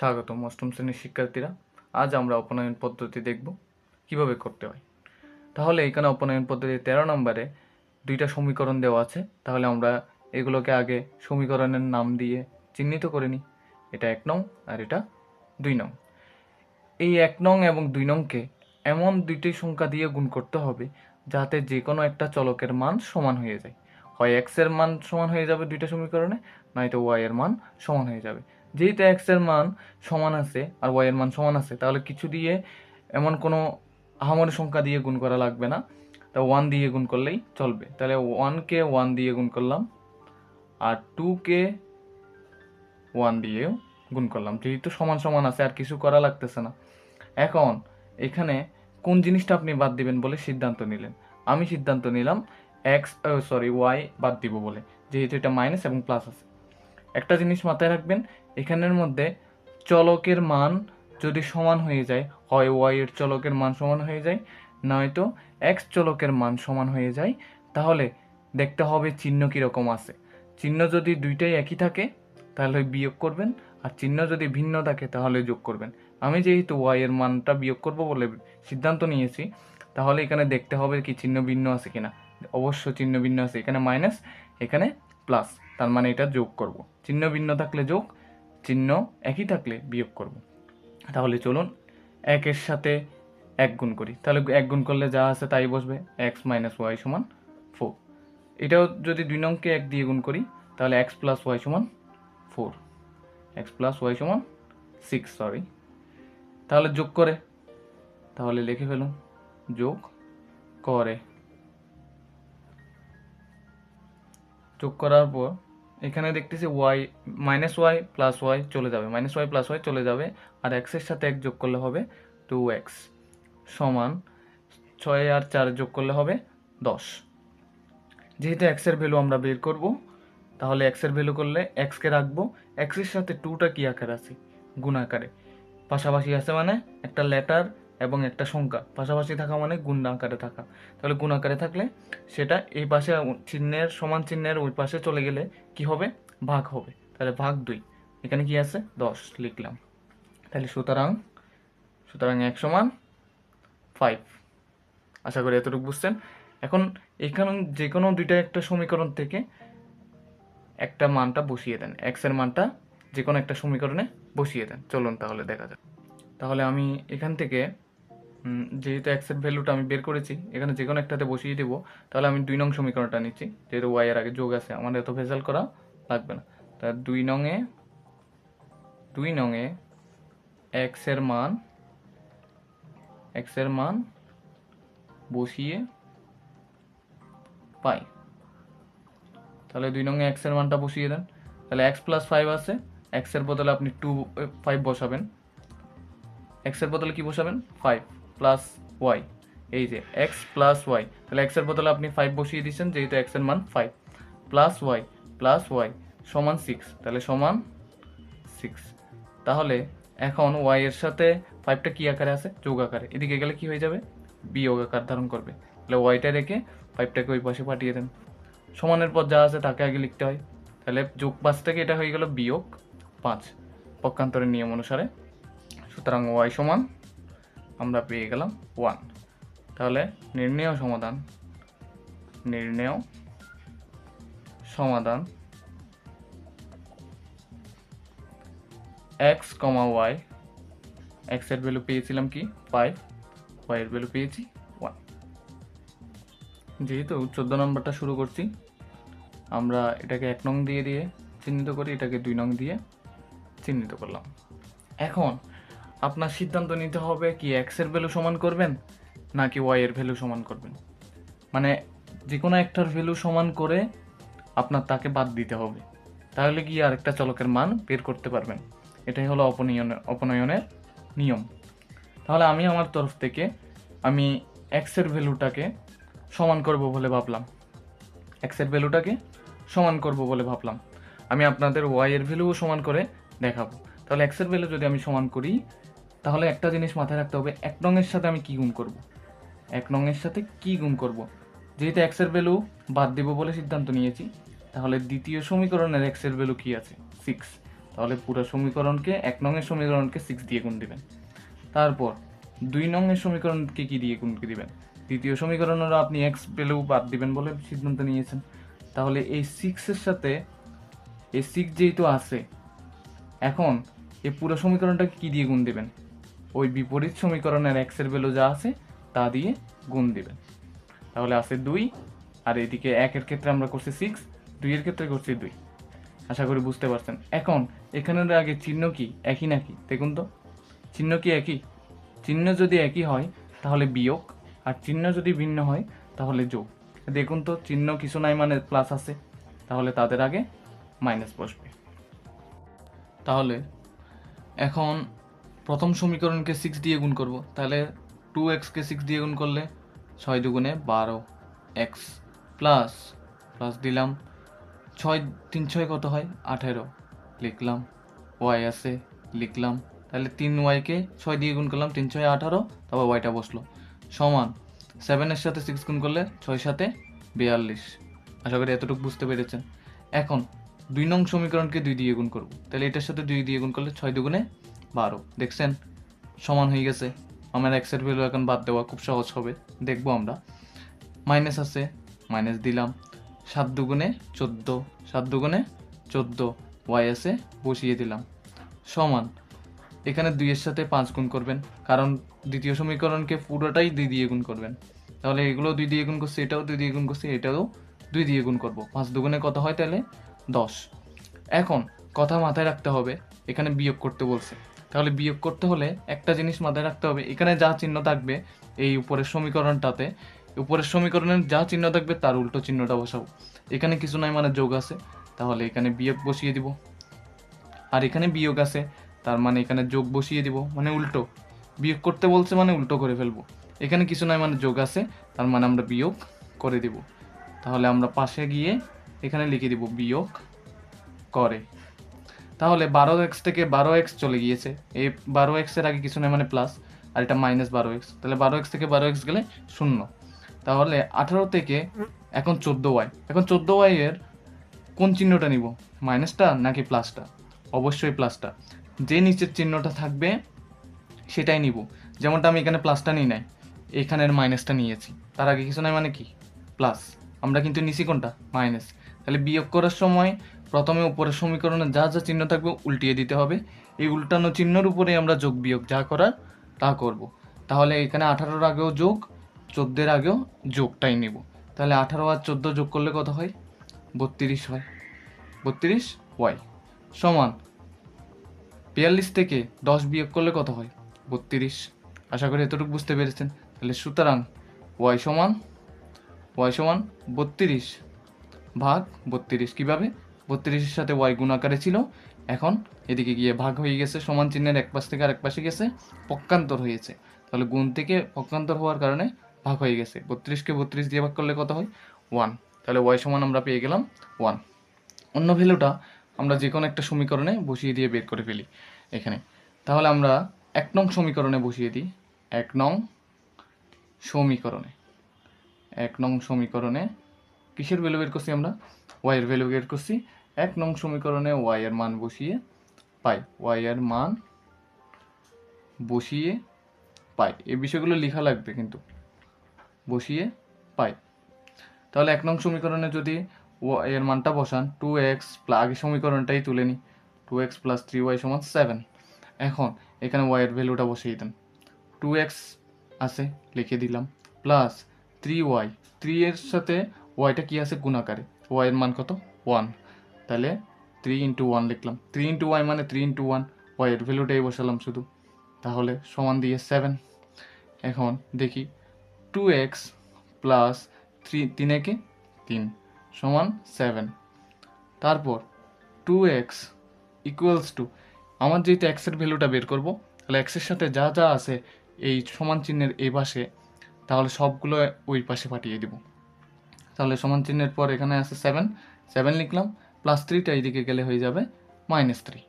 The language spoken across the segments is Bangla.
স্বাগতম অষ্টম শ্রেণির শিক্ষার্থীরা। আজ আমরা অপনয়ন পদ্ধতি দেখব, কীভাবে করতে হয়। তাহলে এখানে অপনয়ন পদ্ধতি তেরো নম্বরে দুইটা সমীকরণ দেওয়া আছে। তাহলে আমরা এগুলোকে আগে সমীকরণের নাম দিয়ে চিহ্নিত করে নিই। এটা এক নং আর এটা দুই নং। এই এক নং এবং দুই নংকে এমন দুইটি সংখ্যা দিয়ে গুণ করতে হবে যাতে যে কোনো একটা চলকের মান সমান হয়ে যায়। হয় এক্সের মান সমান হয়ে যাবে দুইটা সমীকরণে, নয়তো ওয়াই এর মান সমান হয়ে যাবে। যেহেতু এক্সের মান সমান আছে আর ওয়াই এর মান সমান আছে, তাহলে কিছু দিয়ে এমন কোনো আহামরি সংখ্যা দিয়ে গুণ করা লাগবে না। তা ওয়ান দিয়ে গুণ করলেই চলবে। তাহলে ওয়ানকে ওয়ান দিয়ে গুণ করলাম, আর টুকে ওয়ান দিয়েও গুণ করলাম। যেহেতু সমান সমান আছে, আর কিছু করা লাগতেছে না। এখন এখানে কোন জিনিসটা আপনি বাদ দিবেন বলে সিদ্ধান্ত নিলেন? আমি সিদ্ধান্ত নিলাম এক্স সরি ওয়াই বাদ দিব বলে, যেহেতু এটা মাইনাস এবং প্লাস আছে। একটা জিনিস মাথায় রাখবেন এখানের মধ্যে চলকের মান যদি সমান হয়ে যায়, হয় ওয়াই এর চলকের মান সমান হয়ে যায়, নয়তো এক্স চলকের মান সমান হয়ে যায়, তাহলে দেখতে হবে চিহ্ন কীরকম আছে। চিহ্ন যদি দুইটাই একই থাকে, তাহলে বিয়োগ করবেন, আর চিহ্ন যদি ভিন্ন থাকে, তাহলে যোগ করবেন। আমি যেহেতু ওয়াই এর মানটা বিয়োগ করব বলে সিদ্ধান্ত নিয়েছি, তাহলে এখানে দেখতে হবে কি চিহ্ন ভিন্ন আছে কিনা। অবশ্য চিহ্ন ভিন্ন আছে, এখানে মাইনাস এখানে প্লাস তার মানে এটা যোগ করব। চিহ্ন ভিন্ন থাকলে যোগ চিহ্ন একই থাকলে বিয়োগ করব। তাহলে চলুন একের সাথে এক গুণ করি। তাহলে এক গুণ করলে যা আছে তাই বসবে এক্স মাইনাস ওয়াই সমান ফোর এটাও যদি দুই নংকে এক দিয়ে গুণ করি, তাহলে এক্স প্লাস ওয়াই সমান ফোর এক্স প্লাস ওয়াই সমান সিক্স সরি তাহলে যোগ করে। তাহলে লিখে ফেলুন, যোগ করে। যোগ করার পর এখানে দেখতেছি y minus y plus y চলে যাবে। মাইনাস ওয়াই প্লাস ওয়াই চলে যাবে আর এক্সের সাথে এক যোগ করলে হবে টু এক্স সমান ছয় আর চার যোগ করলে হবে দশ। যেহেতু এক্সের ভ্যালু আমরা বের করব, তাহলে এক্সের ভ্যালু করলে এক্সকে রাখব। এক্সের সাথে টুটা কি আকার আছে? গুণ আকারে। পাশাপাশি আছে মানে একটা লেটার এবং একটা সংখ্যা। পাশাপাশি থাকা মানে গুণ আকারে থাকা। তাহলে গুণ আকারে থাকলে সেটা এই পাশে চিহ্নের সমান চিহ্নের ওই পাশে চলে গেলে কি হবে? ভাগ হবে। তাহলে ভাগ দুই। এখানে কি আছে? দশ লিখলাম। তাহলে সুতরাং সুতরাং এক সমান ফাইভ আশা করি এতটুকু বুঝছেন। এখন এখানে যে কোনো দুইটা একটা সমীকরণ থেকে একটা মানটা বসিয়ে দেন। এক্সের মানটা যে কোনো একটা সমীকরণে বসিয়ে দেন। চলুন তাহলে দেখা যাক। তাহলে আমি এখান থেকে যেহেতু এক্সের ভ্যালুটা আমি বের করেছি, এখানে যে কোনো একটাতে বসিয়ে দেবো, তাহলে আমি দুই নং সমীকরণটা নিচ্ছি। যেহেতু ওয়াই এর আগে যোগ আছে আমার এত ভেজাল করা লাগবে না। তা দুই নংয়ে দুই নংয়ে এক্সের মান এক্সের মান বসিয়ে পাই। তাহলে দুই নংয়ে এক্সের মানটা বসিয়ে দেন। তাহলে এক্স প্লাস ফাইভ আছে এক্সের বদলে আপনি টু ফাইভ বসাবেন। এক্সের বদলে কি বসাবেন? ফাইভ প্লাস ওয়াই এই যে এক্স প্লাস ওয়াই তাহলে এক্সের বদলে আপনি ফাইভ বসিয়ে দিচ্ছেন যেহেতু এক্সের মান five plus y plus y সমান সিক্স তাহলে সমান সিক্স তাহলে এখন ওয়াই এর সাথে ফাইভটা কি আকারে আছে? যোগ আকারে। এদিকে গেলে কি হয়ে যাবে? বিয়োগ আকার ধারণ করবে। তাহলে ওয়াইটা রেখে ফাইভটাকে ওই পাশে পাঠিয়ে দেন। সমানের পর যা আছে তাকে আগে লিখতে হয়। তাহলে যোগ পাঁচ থেকে এটা হয়ে গেল বিয়োগ পাঁচ। পক্ষান্তরের নিয়ম অনুসারে। সুতরাং ওয়াই সমান আমরা পেয়ে গেলাম ওয়ান তাহলে নির্ণেয় সমাধান নির্ণেয় সমাধান এক্স কমা ওয়াই এক্সের ভ্যালু পেয়েছিলাম কি? ফাইভ ওয়াই এর ভ্যালু পেয়েছি ওয়ান যেহেতু চোদ্দ নম্বরটা শুরু করছি, আমরা এটাকে এক নং দিয়ে দিয়ে চিহ্নিত করি এটাকে দুই নং দিয়ে চিহ্নিত করলাম। এখন আপনার সিদ্ধান্ত নিতে হবে কি এক্সের ভ্যালু সমান করবেন নাকি ওয়াই এর ভ্যালু সমান করবেন? মানে যে কোনো একটার ভ্যালু সমান করে আপনার তাকে বাদ দিতে হবে। তাহলে কি আরেকটা চলকের মান বের করতে পারবেন। এটাই হলো অপনয়নের অপনয়নের নিয়ম। তাহলে আমি আমার তরফ থেকে আমি এক্সের ভ্যালুটাকে সমান করব বলে ভাবলাম। এক্সের ভ্যালুটাকে সমান করব বলে ভাবলাম। আমি আপনাদের ওয়াই এর ভ্যালুও সমান করে দেখাবো। তাহলে এক্সের ভ্যালু যদি আমি সমান করি তাহলে একটা জিনিস মাথায় রাখতে হবে, এক নংয়ের সাথে আমি কি গুণ করব? এক নংয়ের সাথে কি গুণ করব? যেহেতু এক্সের ভ্যালু বাদ দেব বলে সিদ্ধান্ত নিয়েছি, তাহলে দ্বিতীয় সমীকরণের এক্সের ভ্যালু কি আছে? সিক্স তাহলে পুরো সমীকরণকে, এক নংয়ের সমীকরণকে সিক্স দিয়ে গুণ দিবেন। তারপর দুই নংয়ের সমীকরণকে কি দিয়ে গুণ দিবেন? দ্বিতীয় সমীকরণেরও আপনি এক্স ভ্যালু বাদ দিবেন বলে সিদ্ধান্ত নিয়েছেন। তাহলে এই সিক্সের সাথে, এই সিক্স যেহেতু আছে, এখন এই পুরো সমীকরণটাকে কি দিয়ে গুণ দিবেন? ওই বিপরীত সমীকরণের এক্সের ভ্যালু যা আছে, তা দিয়ে গুণ দিবেন। তাহলে আছে দুই, আর এদিকে একের ক্ষেত্রে আমরা করছি সিক্স দুইয়ের ক্ষেত্রে করছি দুই। আশা করি বুঝতে পারছেন। এখন, এখানের আগে চিহ্ন কি? একই নাকি? দেখুন তো। চিহ্ন কি একই? চিহ্ন যদি একই হয়, তাহলে বিয়োগ, আর চিহ্ন যদি ভিন্ন হয়, তাহলে যোগ। দেখুন তো, চিহ্ন কিছু নাই মানে প্লাস আছে। তাহলে তাদের আগে মাইনাস বসবে। তাহলে, এখন প্রথম সমীকরণকে সিক্স দিয়ে গুণ করব। তাহলে টু এক্সকে সিক্স দিয়ে গুণ করলে ছয় দুগুণে বারো এক্স প্লাস প্লাস দিলাম। ছয়, তিন, ছয় কত হয়? আঠেরো। লিখলাম। ওয়াই আছে, লিখলাম। তাহলে তিন ওয়াইকে ছয় দিয়ে গুণ করলাম, তিন, ছয়, আঠারো। তারপর ওয়াইটা বসল। সমান সেভেনের সাথে সিক্স গুণ করলে ছয় সাথে বিয়াল্লিশ। আশা করি এতটুকু বুঝতে পেরেছেন। এখন দুই নং সমীকরণকে দুই দিয়ে গুণ করব। তাহলে এটার সাথে দুই দিয়ে গুণ করলে ছয় দুগুণে বারো। দেখছেন? সমান হয়ে গেছে। আমার এক্সের ভ্যালু এখন বাদ দেওয়া খুব সহজ হবে। দেখব আমরা। মাইনাস আছে মাইনাস দিলাম। সাত দুগুণে চোদ্দ, সাত দুগুণে চোদ্দ। ওয়াই আছে, বসিয়ে দিলাম। সমান। এখানে দুইয়ের সাথে পাঁচ গুণ করবেন। কারণ দ্বিতীয় সমীকরণকে পুরোটাই দুই দিয়ে গুণ করবেন। তাহলে এগুলো দুই দিয়ে গুণ করছে, এটাও দুই দিয়ে গুণ করছে এটাও দুই দিয়ে গুণ করব। পাঁচ দুগুণে কত হয় তাহলে? দশ। এখন কথা মাথায় রাখতে হবে। এখানে বিয়োগ করতে বলছে। তাহলে বিয়োগ করতে হলে একটা জিনিস মাথায় রাখতে হবে। এখানে যা চিহ্ন থাকবে, এই উপরের সমীকরণটাতে, উপরের সমীকরণের যা চিহ্ন থাকবে তার উল্টো চিহ্নটা বসাবো এখানে কিছু নাই মানে যোগ আছে, তাহলে এখানে বিয়োগ বসিয়ে দিব। আর এখানে বিয়োগ আছে, তার মানে এখানে যোগ বসিয়ে দিব মানে উল্টো। বিয়োগ করতে বলছে মানে উল্টো করে ফেলব। এখানে কিছু নাই মানে যোগ আছে, তার মানে আমরা বিয়োগ করে দিব। তাহলে আমরা পাশে গিয়ে এখানে লিখে দিব, বিয়োগ করে। তাহলে বারো এক্স থেকে বারো এক্স চলে গিয়েছে। এই বারো এক্সের আগে কিছু নেই মানে প্লাস আর এটা মাইনাস বারো এক্স তাহলে বারো এক্স থেকে বারো এক্স গেলে শূন্য। তাহলে আঠারো থেকে এখন চোদ্দ ওয়াই এখন চোদ্দ ওয়াই এর কোন চিহ্নটা নিব? মাইনাসটা নাকি প্লাসটা অবশ্যই প্লাসটা যে নিচের চিহ্নটা থাকবে, সেটাই নিব। যেমনটা আমি এখানে প্লাসটা নিই নাই এখানের মাইনাসটা নিয়েছি। তার আগে কিছু নাই মানে কি? প্লাস আমরা কিন্তু নিছি কোনটা? মাইনাস তাহলে বিয়োগ করার সময় প্রথমে উপরের সমীকরণে যা যা চিহ্ন থাকবে উল্টিয়ে দিতে হবে। এই উল্টানো চিহ্নের উপরে আমরা যোগ বিয়োগ যা করার তা করব। তাহলে এখানে আঠারোর আগেও যোগ, চোদ্দের আগেও যোগটাই নিব। তাহলে আঠারো আর চোদ্দ যোগ করলে কত হয়? বত্রিশ হয়। বত্রিশ ওয়াই সমান বিয়াল্লিশ থেকে দশ বিয়োগ করলে কত হয়? বত্রিশ। আশা করি এতটুকু বুঝতে পেরেছেন। তাহলে সুতরাং ওয়াই সমান ওয়াই সমান বত্রিশ ভাগ বত্রিশ কীভাবে? বত্রিশের সাথে ওয়াই গুণ আকারে ছিল। এখন এদিকে গিয়ে ভাগ হয়ে গেছে, সমান চিহ্নের এক পাশ থেকে আরেক পাশে গেছে, পক্ষান্তর হয়েছে। তাহলে গুণ থেকে পক্ষান্তর হওয়ার কারণে ভাগ হয়ে গেছে। বত্রিশকে বত্রিশ দিয়ে ভাগ করলে কত হয়? ওয়ান তাহলে ওয়াই সমান আমরা পেয়ে গেলাম ওয়ান অন্য ভ্যালুটা আমরা যে কোনো একটা সমীকরণে বসিয়ে দিয়ে বের করে ফেলি এখানে। তাহলে আমরা এক নং সমীকরণে বসিয়ে দিই। এক নং সমীকরণে। এক নং সমীকরণে কিসের ভ্যালু বের করছি আমরা? ওয়াইয়ের ভ্যালু বের করছি। এক নং সমীকরণে ওয়াই এর মান বসিয়ে পাই। ওয়াই এর মান বসিয়ে পাই। এই বিষয়গুলো লেখা লাগবে কিন্তু। বসিয়ে পাই। তাহলে এক নং সমীকরণে যদি ওয়াই এর মানটা বসান টু এক্স আগে সমীকরণটাই তুলে নিই। Two x plus three y সমান সেভেন এখন এখানে ওয়াই এর ভ্যালুটা বসিয়ে দেন। টু এক্স আছে, লিখে দিলাম। প্লাস থ্রি ওয়াই থ্রি এর সাথে ওয়াইটা কি আছে? গুণাকারে। ওয়াই এর মান কত? ওয়ান তাহলে থ্রি ইন্টু ওয়ান লিখলাম। থ্রি ইন্টু ওয়াই মানে থ্রি ইন্টু ওয়ান ওয়াই এর ভ্যালুটাই বসালাম শুধু। তাহলে সমান দিয়ে সেভেন এখন দেখি টু এক্স প্লাস থ্রি তিন একে তিন, সমান সেভেন তারপর টু এক্স ইকুয়ালস টু আমার যেহেতু এক্সের ভ্যালুটা বের করব, তাহলে এক্সের সাথে যা যা আছে এই সমান চিহ্নের এই পাশে, তাহলে সবগুলো ওই পাশে পাঠিয়ে দিব। তাহলে সমান চিহ্নের পর এখানে আছে সেভেন সেভেন লিখলাম। প্লাস থ্রিটা এইদিকে গেলে হয়ে যাবে মাইনাস থ্রি।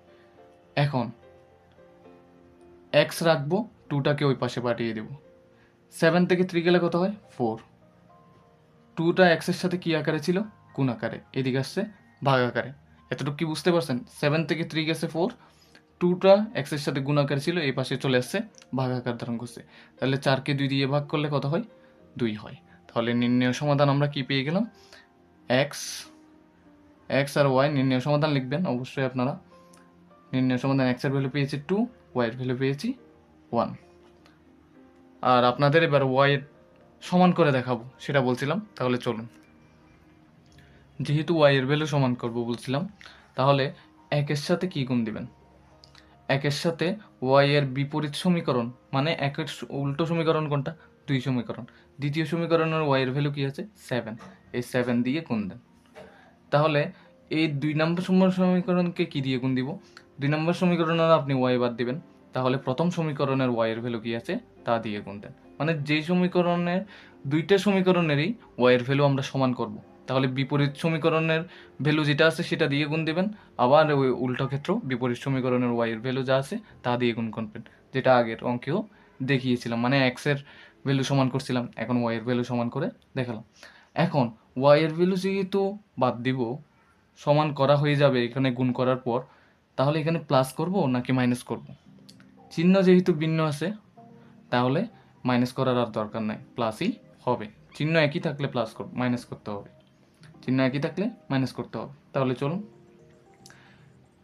এখন এক্স রাখব, টুটাকে ওই পাশে পাঠিয়ে দেব। সেভেন থেকে থ্রি গেলে কত হয়? ফোর। টুটা এক্সের সাথে কী আকারে ছিল? কোন আকারে? এদিকে আসছে ভাগ আকারে। এতটুকু কি বুঝতে পারছেন? সেভেন থেকে থ্রি গেছে ফোর, টুটা এক্সের সাথে গুণাকার ছিল, এই পাশে চলে আসছে ভাগ আকার ধারণ করছে। তাহলে চারকে দুই দিয়ে ভাগ করলে কত হয়? দুই হয়। তাহলে নির্ণয় সমাধান আমরা কি পেয়ে গেলাম? এক্স এক্স আর ওয়াই নির্ণয় সমাধান লিখবেন, অবশ্যই আপনারা। নির্ণয় সমাধান এক্সের ভ্যালু পেয়েছি টু ওয়াই এর ভ্যালু পেয়েছি ওয়ান আর আপনাদের এবার ওয়াই সমান করে দেখাবো, সেটা বলছিলাম, তাহলে চলুন। যেহেতু ওয়াই এর ভ্যালু সমান করব বলছিলাম, তাহলে একের সাথে কি গুণ দিবেন? একের সাথে ওয়াই এর বিপরীত সমীকরণ মানে একের উল্টো সমীকরণ কোনটা? দুই সমীকরণ। দ্বিতীয় সমীকরণের ওয়াই এর ভ্যালু কি আছে? সেভেন এই সেভেন দিয়ে গুণ দেন। তাহলে এই দুই নম্বর সম- সমীকরণকে কি দিয়ে গুণ দিব? দুই নম্বর সমীকরণের আপনি ওয়াই বাদ দিবেন। তাহলে প্রথম সমীকরণের ওয়াই এর ভ্যালু কী আছে? তা দিয়ে গুণ দেন। মানে যেই সমীকরণের, দুইটা সমীকরণেরই ওয়াই এর ভ্যালু আমরা সমান করব। তাহলে বিপরীত সমীকরণের ভ্যালু যেটা আছে সেটা দিয়ে গুণ দেবেন। আবার ওই উল্টো ক্ষেত্র বিপরীত সমীকরণের ওয়াই এর ভ্যালু যা আছে, তা দিয়ে গুণ করবেন। যেটা আগের অঙ্কেও দেখিয়েছিলাম। মানে এক্সের ভ্যালু সমান করছিলাম। এখন ওয়াই এর ভ্যালু সমান করে দেখালাম। এখন ওয়াই এর ভ্যালু যেহেতু বাদ দিব, সমান করা হয়ে যাবে এখানে গুণ করার পর, তাহলে এখানে প্লাস করব নাকি মাইনাস করব? চিহ্ন যেহেতু ভিন্ন আছে, তাহলে মাইনাস করার আর দরকার নাই প্লাসই হবে। চিহ্ন একই থাকলে প্লাস কর মাইনাস করতে হবে। চিহ্ন একই থাকলে মাইনাস করতে হবে। তাহলে চলুন,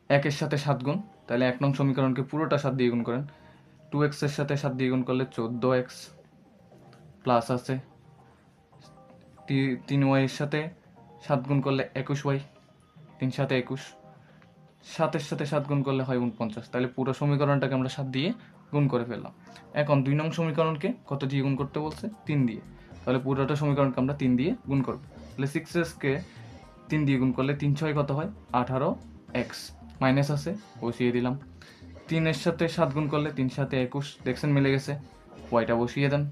একের সাথে সাত গুণ, তাহলে এক নং সমীকরণকে পুরোটা সাত দিয়ে গুণ করেন। টু এক্সের সাথে সাত দিয়ে গুণ করলে চোদ্দ এক্স প্লাস আছে। তিন ওয়াইয়ের সাথে সাত গুণ করলে একুশ ওয়াই, তিন সাথে একুশ। সাতের সাথে সাত গুণ করলে হয় উনপঞ্চাশ তাহলে পুরো সমীকরণটাকে আমরা সাত দিয়ে গুণ করে ফেললাম। এখন দুই নং সমীকরণকে কত দিয়ে গুণ করতে বলছে? তিন দিয়ে। তাহলে পুরোটা সমীকরণকে আমরা তিন দিয়ে গুণ করব। তাহলে সিক্স এসকে তিন দিয়ে গুণ করলে তিন ছয় কত হয়? আঠারো এক্স মাইনাস আছে, বসিয়ে দিলাম। তিনের সাথে সাত গুণ করলে তিন সাথে একুশ। দেখছেন মিলে গেছে। ওয়াইটা বসিয়ে দেন।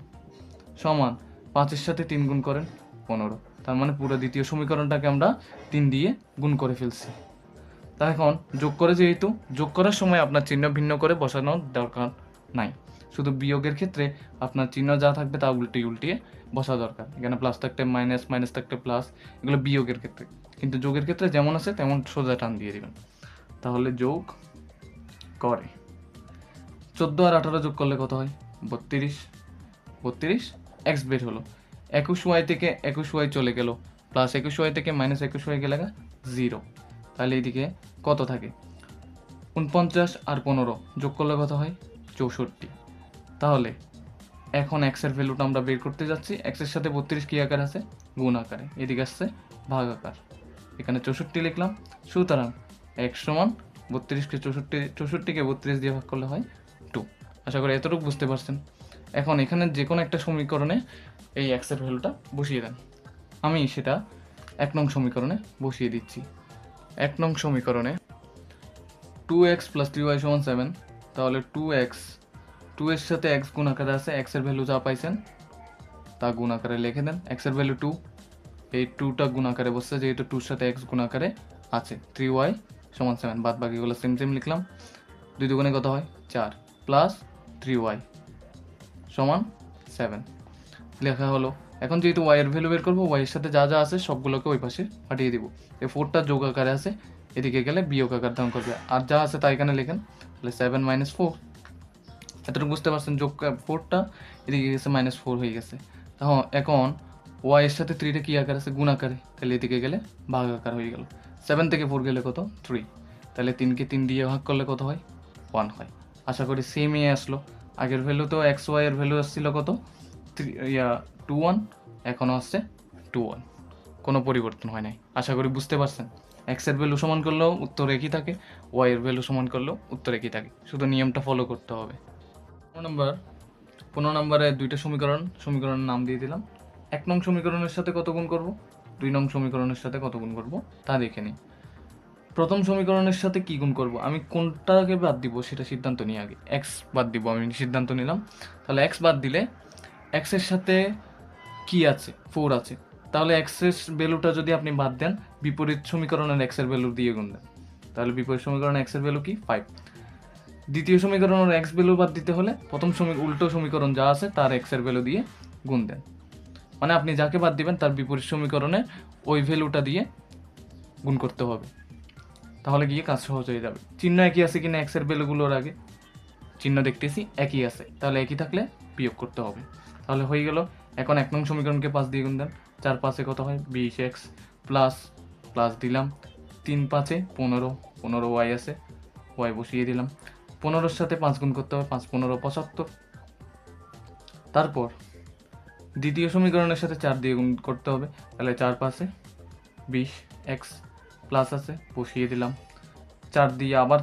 সমান পাঁচের সাথে তিন গুণ করেন। পনেরো। তার মানে পুরো দ্বিতীয় সমীকরণটাকে আমরা তিন দিয়ে গুণ করে ফেলছি। তা এখন যোগ করে যেহেতু, যোগ করার সময় আপনার চিহ্ন ভিন্ন করে বসানোর দরকার নাই। শুধু বিয়োগের ক্ষেত্রে আপনার চিহ্ন যা থাকবে তা উল্টিয়ে উল্টিয়ে বসা দরকার। এখানে প্লাস থাকতে মাইনাস মাইনাস থাকতে প্লাস এগুলো বিয়োগের ক্ষেত্রে। কিন্তু যোগের ক্ষেত্রে যেমন আছে তেমন সোজা টান দিয়ে দেবেন। তাহলে যোগ করে। চোদ্দ আর আঠারো যোগ করলে কত হয়? বত্রিশ। বত্রিশ এক্স বের হলো। একুশ ওয়াই থেকে একুশ ওয়াই চলে গেল প্লাস একুশ ওয়াই থেকে মাইনাস একুশ ওয়াই গেলে জিরো তাহলে এইদিকে কত থাকে? উনপঞ্চাশ আর পনেরো যোগ করলে কত হয়? চৌষট্টি। তাহলে এখন এক্সের ভ্যালুটা আমরা বের করতে যাচ্ছি। এক্সের সাথে বত্রিশ কি আকার আছে? গুণ আকারে। এদিকে আসছে ভাগ আকার। এখানে চৌষট্টি লিখলাম। সুতরাং এক্স সমান বত্রিশকে চৌষট্টি, চৌষট্টিকে বত্রিশ দিয়ে ভাগ করলে হয় টু আশা করি এতটুকু বুঝতে পারছেন। এখন এখানে যে কোনো একটা সমীকরণে এই এক্সের ভ্যালুটা বসিয়ে দেন। আমি সেটা এক নং সমীকরণে বসিয়ে দিচ্ছি। এক নং সমীকরণে two x plus three y সমান সেভেন তাহলে টু এক্স টু এর সাথে এক্স গুণ আকারে আছে এক্সের ভ্যালু যা পাইছেন, তা গুণ আকারে লিখে দেন। এক্সের ভ্যালু টু এই টুটা গুণ আকারে বসছে, যেহেতু টুর সাথে এক্স গুণ আকারে আছে থ্রি ওয়াই সমান সেভেন বাদ বাকিগুলো সেম সেম লিখলাম। দুই দুগুণে কত হয়? চার প্লাস থ্রি ওয়াই সমান সেভেন লেখা হলো। এখন যেহেতু ওয়াই এর ভ্যালু বের করব ওয়াই এর সাথে যা যা আছে সবগুলোকে ওই পাশে পাঠিয়ে দিব। এই ফোরটা যোগ আকারে আছে, এদিকে গেলে বিয়োগ আকার ধারণ করবে। আর যা আছে তা এখানে লেখেন, তাহলে সেভেন মাইনাস ফোর এতটুকু বুঝতে পারছেন, যোগ ফোরটা এদিকে গেছে মাইনাস ফোর হয়ে গেছে। তখন এখন ওয়াই এর সাথে থ্রিটা কি আকার আছে? গুণ আকারে। তাহলে এদিকে গেলে ভাগ আকার হয়ে গেল। সেভেন থেকে ফোর গেলে কত? থ্রি তাহলে তিনকে তিন দিয়ে ভাগ করলে কত হয়? ওয়ান হয়। আশা করি সেমই আসলো। আগের ভ্যালু তো এক্স ওয়াই এর ভ্যালু আসছিল কত? ইয়া টু ওয়ান এখনও আসছে টু ওয়ান কোনো পরিবর্তন হয় নাই। আশা করি বুঝতে পারছেন। এক্সের ভ্যালু সমান করলেও উত্তর একই থাকে ওয়াই এর ভ্যালু সমান করলেও উত্তর একই থাকে। শুধু নিয়মটা ফলো করতে হবে। পনেরো নম্বর পনেরো নম্বরে দুইটা সমীকরণ, সমীকরণের নাম দিয়ে দিলাম। এক নং সমীকরণের সাথে কত গুণ করব? দুই নং সমীকরণের সাথে কত গুণ করব? তা দেখে নিই। প্রথম সমীকরণের সাথে কি গুণ করব? আমি কোনটাকে বাদ দিব সেটা সিদ্ধান্ত নিই আগে। এক্স বাদ দিব, আমি সিদ্ধান্ত নিলাম। তাহলে এক্স বাদ দিলে এক্সের সাথে কি আছে? ফোর আছে। তাহলে এক্সের ভ্যালুটা যদি আপনি বাদ দেন, বিপরীত সমীকরণের এক্সের ভ্যালু দিয়ে গুণ দেন। তাহলে বিপরীত সমীকরণের এক্সের ভ্যালু কি? ফাইভ দ্বিতীয় সমীকরণের এক্স ভ্যালু বাদ দিতে হলে প্রথম সমী উল্টো সমীকরণ যা আছে তার এক্সের ভ্যালু দিয়ে গুণ দেন। মানে আপনি যাকে বাদ দিবেন, তার বিপরীত সমীকরণে ওই ভ্যালুটা দিয়ে গুণ করতে হবে। তাহলে গিয়ে কাজ সহজ হয়ে যাবে। চিহ্ন একই আছে কিনা এক্সের ভ্যালুগুলোর আগে? চিহ্ন দেখতেছি, একই আছে। তাহলে একই থাকলে বিয়োগ করতে হবে। তাহলে হয়ে গেল। এখন এক নং সমীকরণকে পাঁচ দিয়ে গুণ দেন। চার পাঁচে কত হয়? বিশ এক্স প্লাস প্লাস দিলাম। তিন পাঁচে পনেরো পনেরো ওয়াই আছে। ওয়াই বসিয়ে দিলাম। পনেরোর সাথে পাঁচ গুণ করতে হবে, পাঁচ, পনেরো, পঁচাত্তর। তারপর দ্বিতীয় সমীকরণের সাথে চার দিয়ে গুণ করতে হবে। তাহলে চার পাশে বিশ এক্স প্লাস আছে, বসিয়ে দিলাম। চার দিয়ে আবার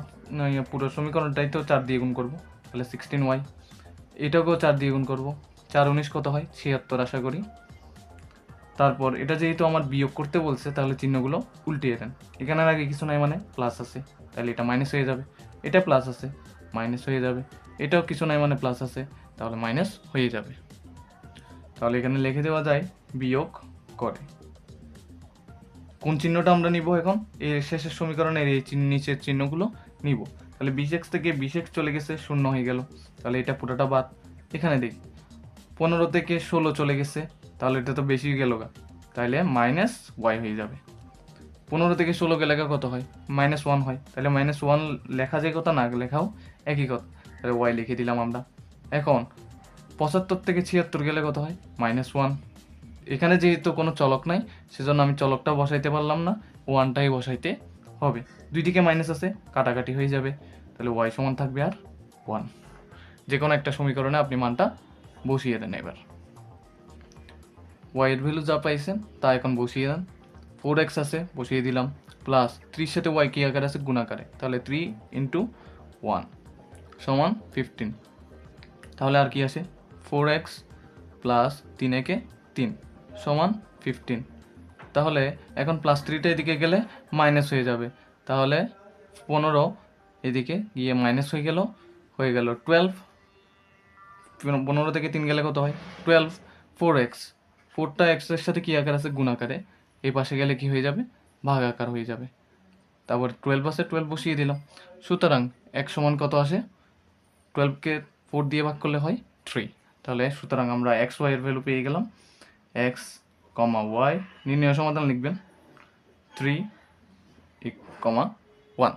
পুরো সমীকরণটাই তো চার দিয়ে গুণ করব। তাহলে সিক্সটিন ওয়াই। এটাকেও চার দিয়ে গুণ করব। চার উনিশ কত হয়? ছিয়াত্তর আশা করি। তারপর এটা যেহেতু আমার বিয়োগ করতে বলছে, তাহলে চিহ্নগুলো উল্টিয়ে দেন। এখানের আগে কিছু নাই মানে প্লাস আছে। তাহলে এটা মাইনাস হয়ে যাবে। এটা প্লাস আছে মাইনাস হয়ে যাবে। এটাও কিছু নাই মানে প্লাস আছে। তাহলে মাইনাস হয়ে যাবে। তাহলে এখানে লিখে দেওয়া যায়, বিয়োগ করে। কোন চিহ্নটা আমরা নিব এখন? এই শেষের সমীকরণের এই নিচের চিহ্নগুলো নিব। তাহলে বিশ এক্স থেকে বিশ এক্স চলে গেছে, শূন্য হয়ে গেল। তাহলে এটা পুরোটা বাদ। এখানে দেখি। পনেরো থেকে ষোলো চলে গেছে, তাহলে এটা তো বেশি গেল গা। তাহলে মাইনাস ওয়াই হয়ে যাবে। পনেরো থেকে ষোলো গেলে কত হয়? মাইনাস ওয়ান হয়। তাহলে মাইনাস ওয়ান লেখা যে কথা না, লেখাও একই কথা। তাহলে ওয়াই লিখে দিলাম আমরা। এখন, পঁচাত্তর থেকে ছিয়াত্তর গেলে কত হয়? মাইনাস ওয়ান এখানে যেহেতু কোনো চলক নাই, সেজন্য আমি চলকটা বসাইতে পারলাম না ওয়ানটাই বসাইতে হবে। দুই দিকে মাইনাস আছে, কাটাকাটি হয়ে যাবে। তাহলে ওয়াই সমান থাকবে আর ওয়ান যে কোনো একটা সমীকরণে আপনি মানটা বসিয়ে দেন এবার। ওয়াইয়ের ভ্যালু যা পাইছেন, তা এখন বসিয়ে দেন। ফোর এক্স আছে, বসিয়ে দিলাম। প্লাস থ্রির সাথে ওয়াই কি আকারে আছে? গুণাকারে তাহলে থ্রি ইন্টু ওয়ান সমান ফিফটিন তাহলে আর কি আছে? ফোর এক্স প্লাস তিন একে তিন সমান ফিফটিন তাহলে এখন প্লাস থ্রিটা এদিকে গেলে মাইনাস হয়ে যাবে। তাহলে পনেরো এদিকে গিয়ে মাইনাস হয়ে গেল। হয়ে গেল টুয়েলভ পনেরো থেকে তিন গেলে কত হয়? টুয়েলভ ফোর এক্স ফোরটা এক্সের সাথে কী আকার আছে? গুণ আকারে। এই পাশে গেলে কি হয়ে যাবে? ভাগ আকার হয়ে যাবে। তারপর টুয়েলভ আছে টুয়েলভ বসিয়ে দিলাম। সুতরাং এক সমান কত আসে? টুয়েলভকে ফোর দিয়ে ভাগ করলে হয় থ্রি তাহলে সুতরাং আমরা এক্স ওয়াই ভ্যালু পেয়ে গেলাম। এক্স কমা ওয়াই নির্ণয় সমাধান লিখবেন। Three comma one